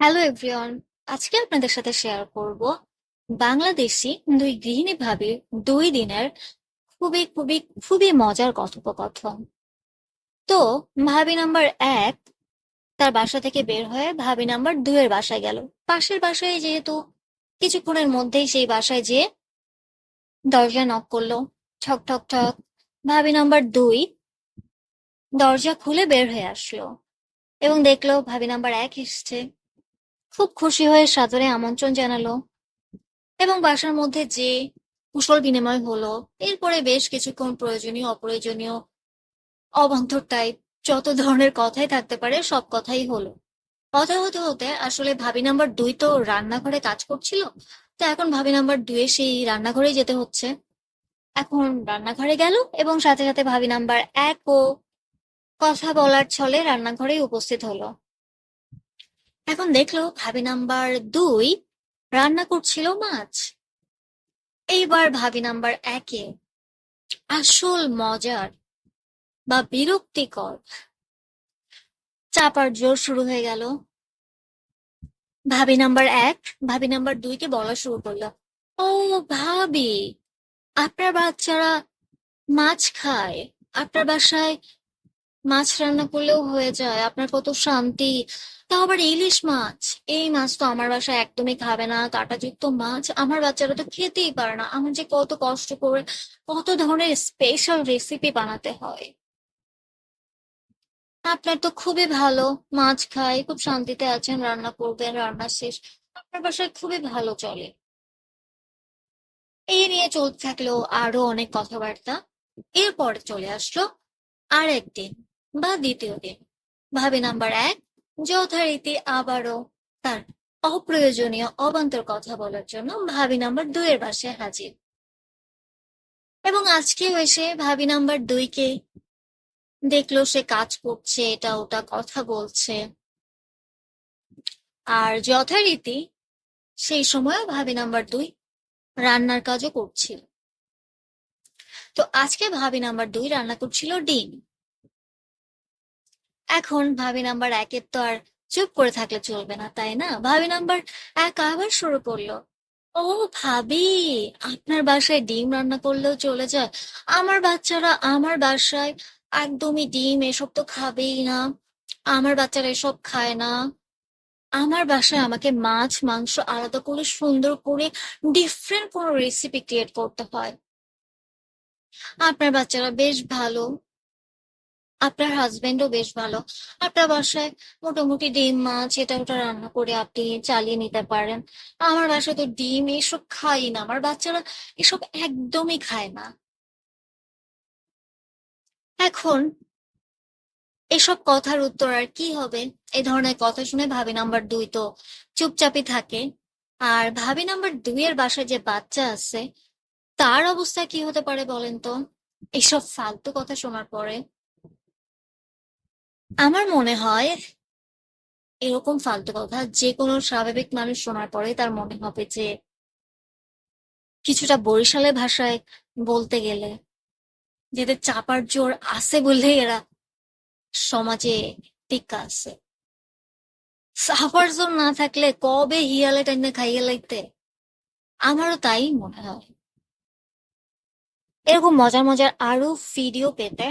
Hello everyone আজকে আপনাদের সাথে শেয়ার করব বাংলাদেশি দুই গৃহিণী ভাবির দুই দিনের খুবই খুবই খুবই মজার কথোপকথন। তো ভাবি নাম্বার এক তার বাসা থেকে বের হয়ে ভাবি নাম্বার দুইয়ের বাসায় গেল। পাশের বাসায় যেহেতু কিছুক্ষণের মধ্যেই সেই বাসায় যেয়ে দরজা নক করল। ঠক ঠক ঠক। ভাবি নাম্বার দুই দরজা খুলে বের হয়ে আসলো এবং দেখল ভাবি নাম্বার এক এসছে। খুব খুশি হয়ে সাদরে আমন্ত্রণ জানালো এবং বাসার মধ্যে যে কুশল বিনিময় হলো, এরপরে বেশ কিছুক্ষণ প্রয়োজনীয়, অপ্রয়োজনীয়, অবান্তর টাইপ যত ধরনের কথাই থাকতে পারে সব কথাই হলো। কথা হতে হতে আসলে ভাবি নাম্বার দুই তো রান্নাঘরে কাজ করছিল, তো এখন ভাবি নাম্বার দুয়ে সেই রান্নাঘরেই যেতে হচ্ছে। এখন রান্নাঘরে গেল এবং সাথে সাথে ভাবি নাম্বার এক ও কথা বলার ছলে রান্নাঘরেই উপস্থিত হলো। এখন দেখল ভাবি নাম্বার দুই রান্না করছিল মাছ। এইবার ভাবি নাম্বার একে। আসল মজার বা বিরক্তিকর। চাপার জোর শুরু হয়ে গেল। ভাবি নাম্বার এক, ভাবি নাম্বার দুইকে বলা শুরু করল। ও ভাবি, আপনার বাচ্চারা মাছ খায়, আপনার বাসায় মাছ রান্না করলেও হয়ে যায়, আপনার কত শান্তি। তাও আবার ইলিশ মাছ, এই মাছ তো আমার বাসায় একদমই খাবে না, কাঁটাযুক্ত মাছ, আমার বাচ্চারা তো খেতেই পারে না। আমার যে কত কষ্ট করে কত ধরনের স্পেশাল রেসিপি বানাতে হয়। আপনার তো খুবই ভালো, মাছ খায় খুব শান্তিতে আছেন, রান্না করবেন, রান্না শেষ। আপনার বাসায় খুবই ভালো চলে। এই নিয়ে চলতে থাকল আরও অনেক কথাবার্তা। এরপরে চলে আসলো আর একদিন বা দ্বিতীয় দিন। ভাবি নাম্বার এক যথারীতি আবারও তার অপ্রয়োজনীয় অবান্তর কথা বলার জন্য ভাবি নাম্বার দুইয়ের বাসায় হাজির। এবং আজকেও এসে ভাবি নাম্বার দুইকে দেখল, সে কাজ করছে, এটা ওটা কথা বলছে। আর যথারীতি সেই সময় ভাবি নাম্বার দুই রান্নার কাজও করছিল। তো আজকে ভাবি নাম্বার দুই রান্না করছিল ডিম। এখন ভাবি নাম্বার একের তো আর চুপ করে থাকলে চলবে না, তাই না? ভাবি নাম্বার এক আবার শুরু করল। ও ভাবি, আপনার বাসায় ডিম রান্না করলেও চলে যায়। আমার বাচ্চারা আমার বাসায় একদমই ডিম এসব তো খাবেই না। আমার বাচ্চারা এসব খায় না। আমার বাসায় আমাকে মাছ, মাংস আলাদা করে, সুন্দর করে ডিফারেন্ট কোনো রেসিপি ক্রিয়েট করতে হয়। আপনার বাচ্চারা বেশ ভালো। আপনার হাজবেন্ডও বেশ ভালো। আপনার বাসায় মোটামুটি ডিম, মাছ, এটা ওটা রান্না করে আপনি চালিয়ে নিতে পারেন। আমার বাসায় তো ডিম এসব খাই না, আমার বাচ্চারা এসব একদমই খায় না। এখন এসব কথার উত্তর আর কি হবে? এই ধরনের কথা শুনে ভাবি নাম্বার দুই তো চুপচাপই থাকে। আর ভাবি নাম্বার দুই এর বাসায় যে বাচ্চা আছে, তার অবস্থা কি হতে পারে বলেন তো? এইসব ফালতু কথা শোনার পরে আমার মনে হয় এরকম ফালতু কথা যে কোনো স্বাভাবিক মানুষ শোনার পরে তার মনে হবে যে কিছুটা বরিশালের ভাষায় বলতে গেলে যেদের চাপার জোর আছে বললেই এরা সমাজে টিকা আছে। চাপার জোর না থাকলে কবে হিয়ালে টাইনে খাইয়ে লাইতে আমারও তাই মনে হয়। এরকম মজার মজার আরও ভিডিও পেতে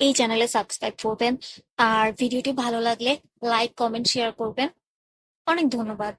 এই চ্যানেলে সাবস্ক্রাইব করবেন। আর ভিডিওটি ভালো লাগলে লাইক কমেন্ট শেয়ার করবেন। অনেক ধন্যবাদ।